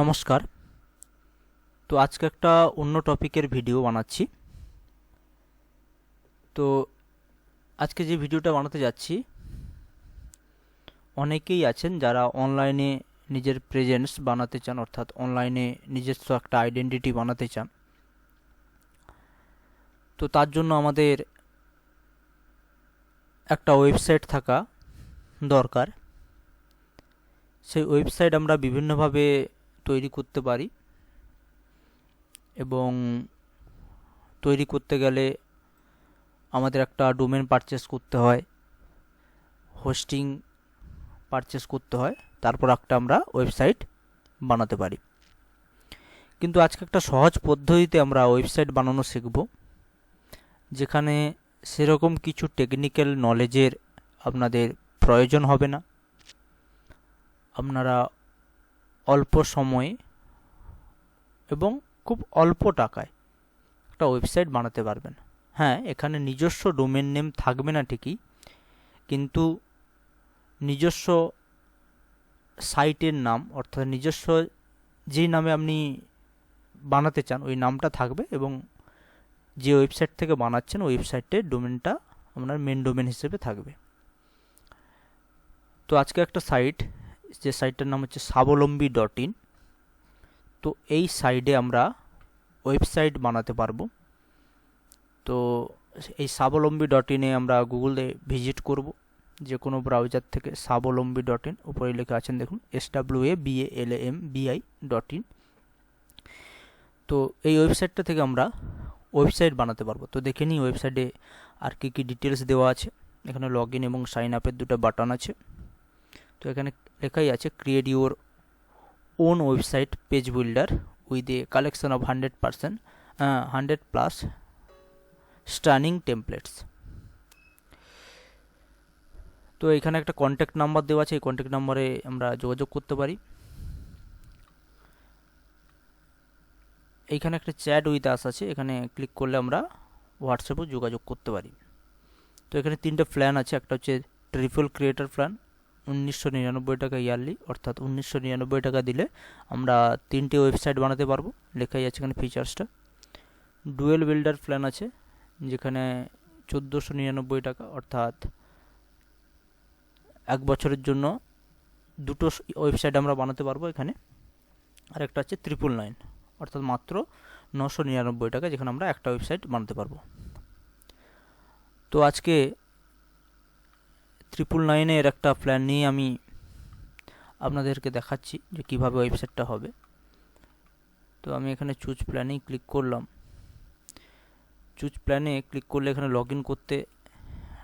নমস্কার। তো আজকে একটা অন্য টপিকের ভিডিও বানাচ্ছি। তো আজকে যে ভিডিওটা বানাতে যাচ্ছি, অনেকেই আছেন যারা অনলাইনে নিজের প্রেজেন্স বানাতে চান, অর্থাৎ অনলাইনে নিজস্ব একটা আইডেন্টিটি বানাতে চান। তো তার জন্য আমাদের একটা ওয়েবসাইট থাকা দরকার। সেই ওয়েবসাইট আমরা বিভিন্নভাবে তৈরি করতে পারি এবং তৈরি করতে গেলে আমাদের একটা ডোমেন পারচেস করতে হয় হোস্টিং পারচেস করতে হয়, তারপর একটা আমরা ওয়েবসাইট বানাতে পারি। কিন্তু আজকে একটা সহজ পদ্ধতিতে আমরা ওয়েবসাইট বানানো শিখব, যেখানে সেরকম কিছু টেকনিক্যাল নলেজের আপনাদের প্রয়োজন হবে না। আপনারা অল্প সময়ে এবং খুব অল্প টাকায় একটা ওয়েবসাইট বানাতে পারবেন। হ্যাঁ এখানে নিজস্ব ডোমেন নেম থাকবে না ঠিকই, কিন্তু নিজস্ব সাইটের নাম, অর্থাৎ নিজস্ব যেই নামে আপনি বানাতে চান, ওই নামটা থাকবে এবং যে ওয়েবসাইট থেকে বানাচ্ছেন ওয়েবসাইটের ডোমেনটা আপনার মেন ডোমেন হিসেবে থাকবে। তো আজকে একটা সাইট যে সাইটটার নাম হচ্ছে স্বাবলম্বী ডট ইন তো এই সাইডে আমরা ওয়েবসাইট বানাতে পারব। তো এই স্বাবলম্বী ডট ইনে আমরা গুগলে ভিজিট করব। যে কোনো ব্রাউজার থেকে স্বাবলম্বী ডট ইন উপরে লেখা আছেন দেখুন S W A B L M B I dot in তো এই ওয়েবসাইটটা থেকে আমরা ওয়েবসাইট বানাতে পারব। তো দেখে নিই ওয়েবসাইটে আর কী কী ডিটেলস দেওয়া আছে। এখানে লগ ইন এবং সাইন আপের দুটো বাটন আছে। তো এখানে লেখাই আছে create your own website page builder with a collection of hundred percent hundred plus stunning templates তো এখানে একটা কন্ট্যাক্ট নাম্বার দেওয়া আছে, এই কন্ট্যাক্ট নাম্বারে আমরা যোগাযোগ করতে পারি। এইখানে একটা চ্যাট উইথ আস আছে, এখানে ক্লিক করলে আমরা হোয়াটসঅ্যাপেও যোগাযোগ করতে পারি। তো এখানে তিনটে প্ল্যান আছে, একটা হচ্ছে ট্রিপল ক্রিয়েটার প্ল্যান উনিশশো নিরানব্বই টাকা ইয়ারলি, অর্থাৎ উনিশশো নিরানব্বই টাকা দিলে আমরা তিনটে ওয়েবসাইট বানাতে পারব। লেখাই আছে এখানে ফিচার্সটা। ডুয়েল বিল্ডার প্ল্যান আছে, যেখানে চোদ্দোশো নিরানব্বই টাকা, অর্থাৎ এক বছরের জন্য দুটো ওয়েবসাইট আমরা বানাতে পারব এখানে। আর একটা হচ্ছে ত্রিপুল নাইন, অর্থাৎ মাত্র নশো নিরানব্বই টাকা, যেখানে আমরা একটা ওয়েবসাইট বানাতে পারব। তো আজকে ট্রিপল নাইনের একটা প্ল্যান নিয়ে আমি আপনাদেরকে দেখাচ্ছি যে কীভাবে ওয়েবসাইটটা হবে। তো আমি এখানে চুজ প্ল্যানেই ক্লিক করলাম। চুজ প্ল্যানে ক্লিক করলে এখানে লগ করতে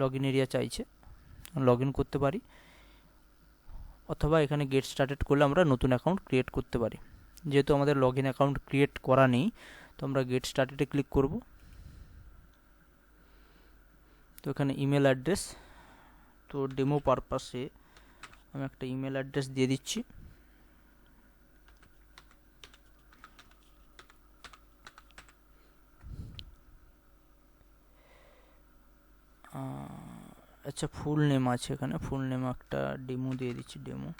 লগ এরিয়া চাইছে। লগ করতে পারি। অথবা এখানে গেট স্টার্টেড করলে আমরা নতুন অ্যাকাউন্ট ক্রিয়েট করতে পারি। যেহেতু আমাদের লগ ইন অ্যাকাউন্ট ক্রিয়েট করা নেই, তো আমরা গেট স্টার্টেডে ক্লিক করব। তো এখানে ইমেল অ্যাড্রেস তো ডেমো পারপাসে আমি একটা ইমেল অ্যাড্রেস দিয়ে দিচ্ছি। আচ্ছা ফুল নেম আছে এখানে। ফুল নেম একটা ডেমো দিয়ে দিচ্ছি ডেমো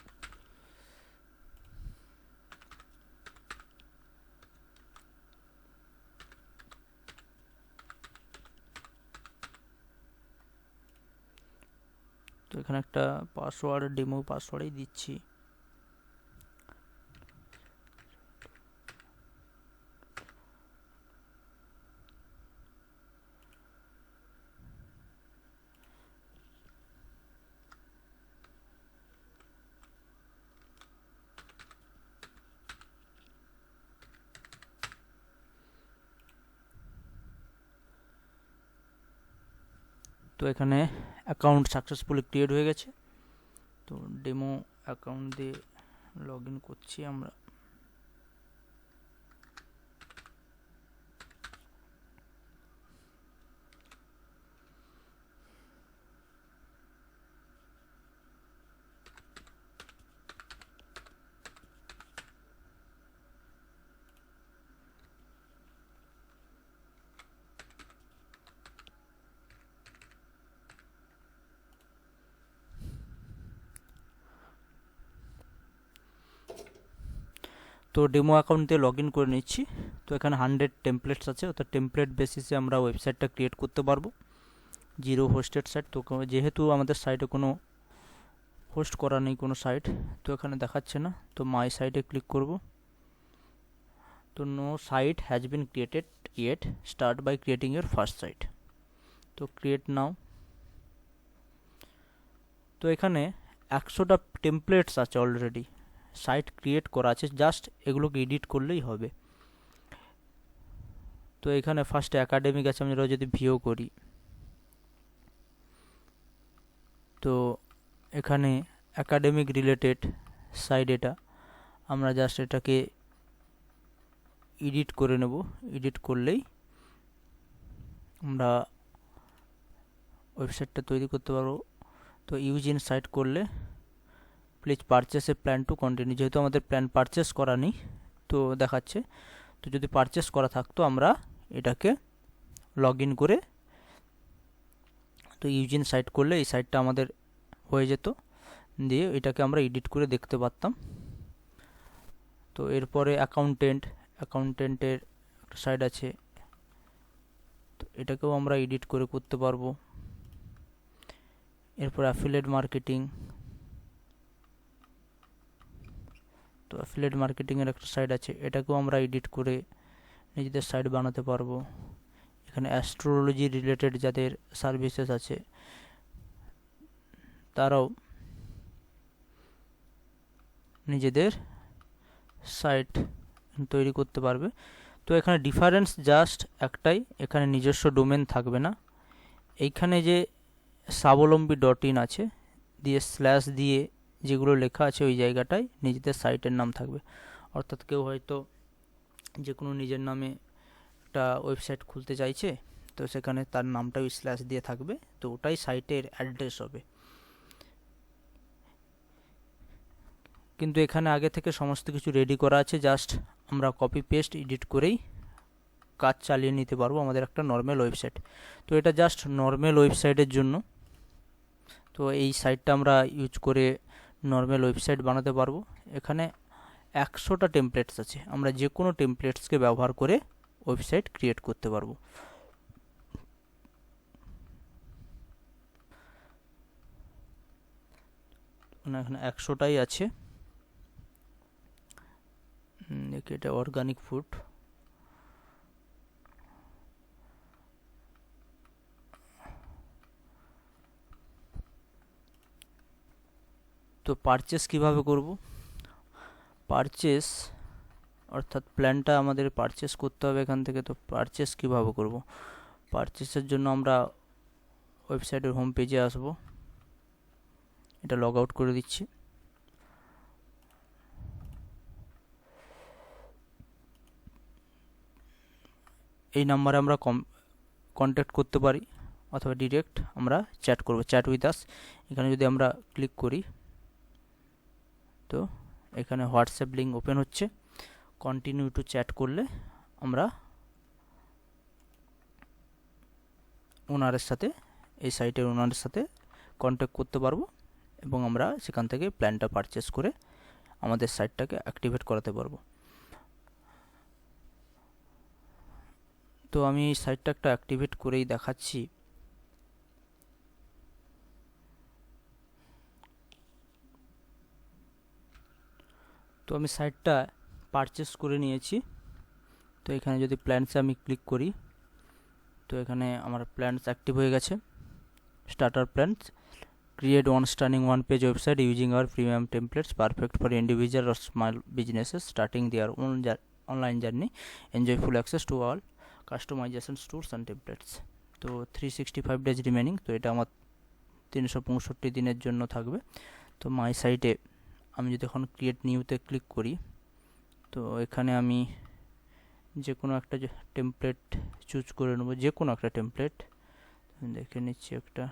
তো এখানে একটা পাসওয়ার্ড ডেমো পাসওয়ার্ডই দিচ্ছি। তো এখানে অ্যাকাউন্ট সাকসেসফুলি ক্রিয়েট হয়ে গেছে। তো ডেমো অ্যাকাউন্ট দিয়ে লগ ইন করছি আমরা। তো ডেমো অ্যাকাউন্ট দিয়ে লগ ইন করে নিচ্ছি। তো এখানে হান্ড্রেড টেমপ্লেটস আছে, অর্থাৎ টেমপ্লেট বেসিসে আমরা ওয়েবসাইটটা ক্রিয়েট করতে পারব। জিরো হোস্টেড সাইট তো যেহেতু আমাদের সাইটে কোনো হোস্ট করা নেই কোনো সাইট তো এখানে দেখাচ্ছে না। তো মাই সাইটে ক্লিক করব। তো no site has been created yet start by creating your first site তো ক্রিয়েট নাও তো এখানে একশোটা টেমপ্লেটস আছে অলরেডি সাইট ক্রিয়েট করা আছে জাস্ট এগুলোকে এডিট করলেই হবে। তো এখানে ফার্স্ট একাডেমিক আছে আমরা যদি ভিও করি। তো এখানে একাডেমিক রিলেটেড সাইড এটা, আমরা জাস্ট এটাকে এডিট করে নেব। এডিট করলেই আমরা ওয়েবসাইটটা তৈরি করতে পারব। তো ইউজ ইন সাইট করলে please purchase a plan to continue যেহেতু আমাদের প্ল্যান পারচেস করা নেই, তো দেখাচ্ছে। তো যদি পারচেস করা থাকতো, আমরা এটাকে লগ ইন করে তো ইউজিন সাইট করলে এই সাইটটা আমাদের হয়ে যেত। দিয়ে এটাকে আমরা এডিট করে দেখতে পারতাম। তো এরপরে অ্যাকাউন্টেন্ট অ্যাকাউন্টেন্টের একটা সাইট আছে। তো এটাকেও আমরা এডিট করে করতে পারব। এরপর অ্যাফিলেট মার্কেটিং তো অ্যাফিলেট মার্কেটিংয়ের একটা সাইট আছে, এটাকেও আমরা এডিট করে নিজেদের সাইট বানাতে পারব। এখানে অ্যাস্ট্রোলজি রিলেটেড যাদের সার্ভিসেস আছে, তারাও নিজেদের সাইট তৈরি করতে পারবে। তো এখানে ডিফারেন্স জাস্ট একটাই, এখানে নিজস্ব ডোমেন থাকবে না। এইখানে যে স্বাবলম্বী ডট ইন আছে, দিয়ে স্ল্যাশ দিয়ে যেগুলো লেখা আছে ওই জায়গাটায় নিজেদের সাইটের নাম থাকবে। অর্থাৎ কেউ হয়তো যে কোনো নিজের নামে একটা ওয়েবসাইট খুলতে চাইছে, তো সেখানে তার নামটা ওই স্ল্যাশ দিয়ে থাকবে, তো ওটাই সাইটের অ্যাড্রেস হবে। কিন্তু এখানে আগে থেকে সমস্ত কিছু রেডি করা আছে জাস্ট আমরা কপি পেস্ট এডিট করেই কাজ চালিয়ে নিতে পারব আমাদের একটা নর্মাল ওয়েবসাইট তো এটা জাস্ট নর্মাল ওয়েবসাইটের জন্য। তো এই সাইটটা আমরা ইউজ করে নর্মাল ওয়েবসাইট বানাতে পারব। এখানে একশোটা টেমপ্লেটস আছে। আমরা যে কোনো টেমপ্লেটসকে ব্যবহার করে ওয়েবসাইট ক্রিয়েট করতে পারব। এখানে একশোটাই আছে। এটা অর্গানিক ফুড তো পারচেস কীভাবে করব? পারচেস অর্থাৎ প্ল্যানটা আমাদের পারচেস করতে হবে এখান থেকে, তো পারচেস কীভাবে করব? পারচেসের জন্য আমরা ওয়েবসাইটের হোম পেজে আসব। এটা লগ আউট করে দিচ্ছি। এই নাম্বারে আমরা কম কন্ট্যাক্ট করতে পারি, অথবা ডিরেক্ট আমরা চ্যাট করব। চ্যাট উইথ আস এখানে যদি আমরা ক্লিক করি তো এখানে হোয়াটসঅ্যাপ লিঙ্ক ওপেন হচ্ছে। কন্টিনিউ টু চ্যাট করলে আমরা ওনারের সাথে, এই সাইটের ওনারের সাথে কন্ট্যাক্ট করতে পারব এবং আমরা সেখান থেকে প্ল্যানটা পারচেস করে আমাদের সাইটটাকে অ্যাক্টিভেট করাতে পারব। তো আমি সাইটটা একটা অ্যাক্টিভেট করেই দেখাচ্ছি। তো আমি সাইটটা পারচেস করে নিয়েছি তো এখানে যদি প্ল্যান্সে আমি ক্লিক করি তো এখানে আমার প্ল্যান্স অ্যাক্টিভ হয়ে গেছে starter plans create one stunning one page website using our premium templates perfect for individual or small businesses starting their own online journey enjoy full access to all customization tools and templates তো three sixty five days remaining তো এটা আমার তিনশো পঁয়ষট্টি দিনের জন্য থাকবে তো মাই সাইটে আমি যদি এখন ক্রিয়েট নিউতে ক্লিক করি, তো এখানে আমি যে কোনো একটা টেমপ্লেট চুজ করে নেব যে কোনো একটা টেমপ্লেট দেখে নিচ্ছি একটা।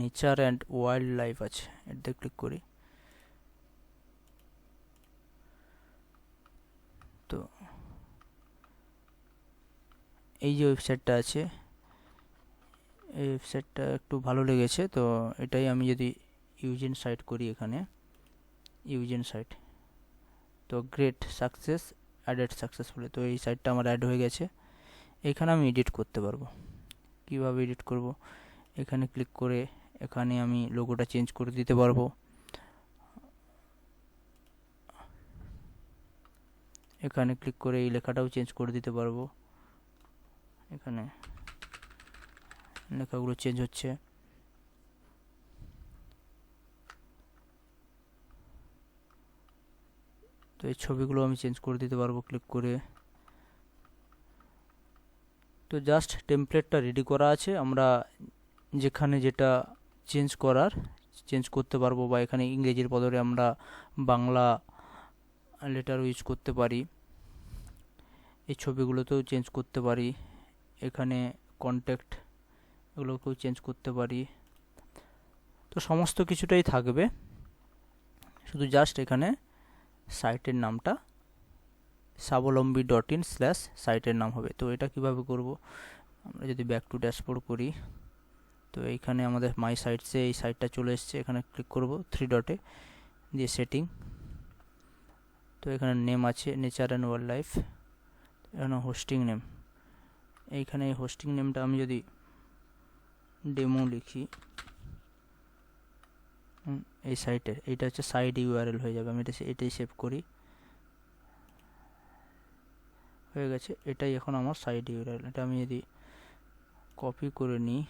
নেচার অ্যান্ড ওয়াইল্ড লাইফ আছে, এটাতে ক্লিক করি। তো এই যে ওয়েবসাইটটা আছে, এই ওয়েবসাইটটা একটু ভালো লেগেছে, তো এটাই আমি যদি ইউজিন সাইট করি এখানে ইউজিন সাইট তো গ্রেট সাকসেস অ্যাডেড সাকসেসফুলি তো এই সাইটটা আমার অ্যাড হয়ে গেছে, এখানে আমি এডিট করতে পারব। কীভাবে এডিট করব? এখানে ক্লিক করে এখানে আমি লোগোটা চেঞ্জ করে দিতে পারব। এখানে ক্লিক করে এই লেখাটাও চেঞ্জ করে দিতে পারব। এখানে লেখাগুলো চেঞ্জ হচ্ছে। তো এই ছবিগুলো আমি চেঞ্জ করে দিতে পারব ক্লিক করে। তো জাস্ট টেমপ্লেটটা রেডি করা আছে। আমরা যেখানে যেটা চেঞ্জ করার চেঞ্জ করতে পারব বা এখানে ইংরেজির বদলে আমরা বাংলা লেটার ইউজ করতে পারি। এই ছবিগুলোতেও চেঞ্জ করতে পারি। এখানে কন্ট্যাক্ট এগুলোকেও চেঞ্জ করতে পারি। তো সমস্ত কিছুটাই থাকবে। শুধু জাস্ট এখানে সাইটের নামটা স্বাবলম্বী ডট ইন স্ল্যাশ সাইটের নাম হবে। তো এটা কীভাবে করব? আমরা যদি ব্যাক টু ড্যাশবোর্ড করি, তো এইখানে আমাদের মাই সাইটসে এই সাইটটা চলে এসছে। এখানে ক্লিক করব থ্রি ডটে দিয়ে সেটিং তো এখানে নেম আছে নেচার অ্যান্ড ওয়াইল্ড লাইফ এখানে হোস্টিং নেম এইখানে এই হোস্টিং নেমটা আমি যদি ডেমো লিখি এই সাইটের এইটা হচ্ছে সাইড ইউআরএল হয়ে যাবে। আমি এটা এটাই সেভ করি। হয়ে গেছে, এটাই এখন আমার সাইড ইউআরএল এটা আমি যদি কপি করে নিই,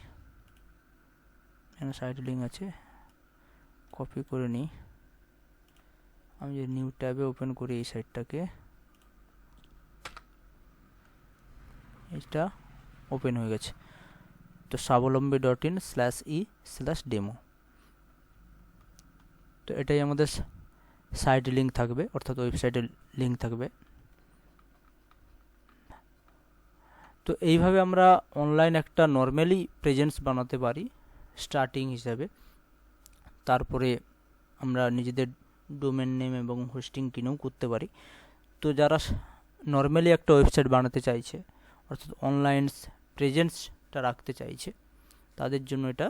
এখানে সাইড লিঙ্ক আছে কপি করে নিই। আমি যদি নিউ ট্যাবে ওপেন করি এই সাইটটাকে এটা ওপেন হয়ে গেছে। তো Swabalambi dot in slash E slash demo তো এটাই আমাদের সাইট লিঙ্ক থাকবে, অর্থাৎ ওয়েবসাইটের লিঙ্ক থাকবে। তো এইভাবে আমরা অনলাইন একটা নর্মালি প্রেজেন্স বানাতে পারি স্টার্টিং হিসাবে। তারপরে আমরা নিজেদের ডোমেন নেম এবং হোস্টিং কিনেও করতে পারি। তো যারা নর্মালি একটা ওয়েবসাইট বানাতে চাইছে অর্থাৎ অনলাইন প্রেজেন্সটা রাখতে চাইছে, তাদের জন্য এটা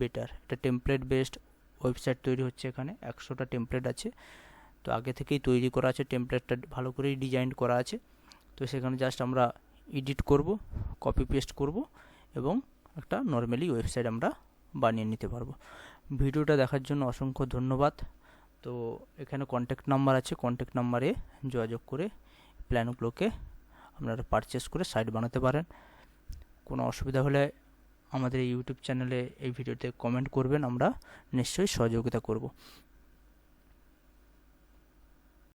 বেটার এটা টেমপ্লেট বেসড ওয়েবসাইট তৈরি হচ্ছে এখানে, একশোটা টেমপ্লেট আছে। তো আগে থেকেই তৈরি করা আছে টেমপ্লেটটা ভালো করেই ডিজাইন করা আছে। তো সেখানে জাস্ট আমরা এডিট করব কপি পেস্ট করব এবং একটা নর্মালি ওয়েবসাইট আমরা বানিয়ে নিতে পারব। ভিডিওটা দেখার জন্য অসংখ্য ধন্যবাদ। তো এখানে কন্ট্যাক্ট নাম্বার আছে কন্ট্যাক্ট নাম্বারে যোগাযোগ করে প্ল্যানগুলোকে আপনারা পারচেস করে সাইট বানাতে পারেন। কোনো অসুবিধা হলে আমাদের ইউটিউব চ্যানেলে এই ভিডিওতে কমেন্ট করবেন, আমরা নিশ্চয়ই সহযোগিতা করব।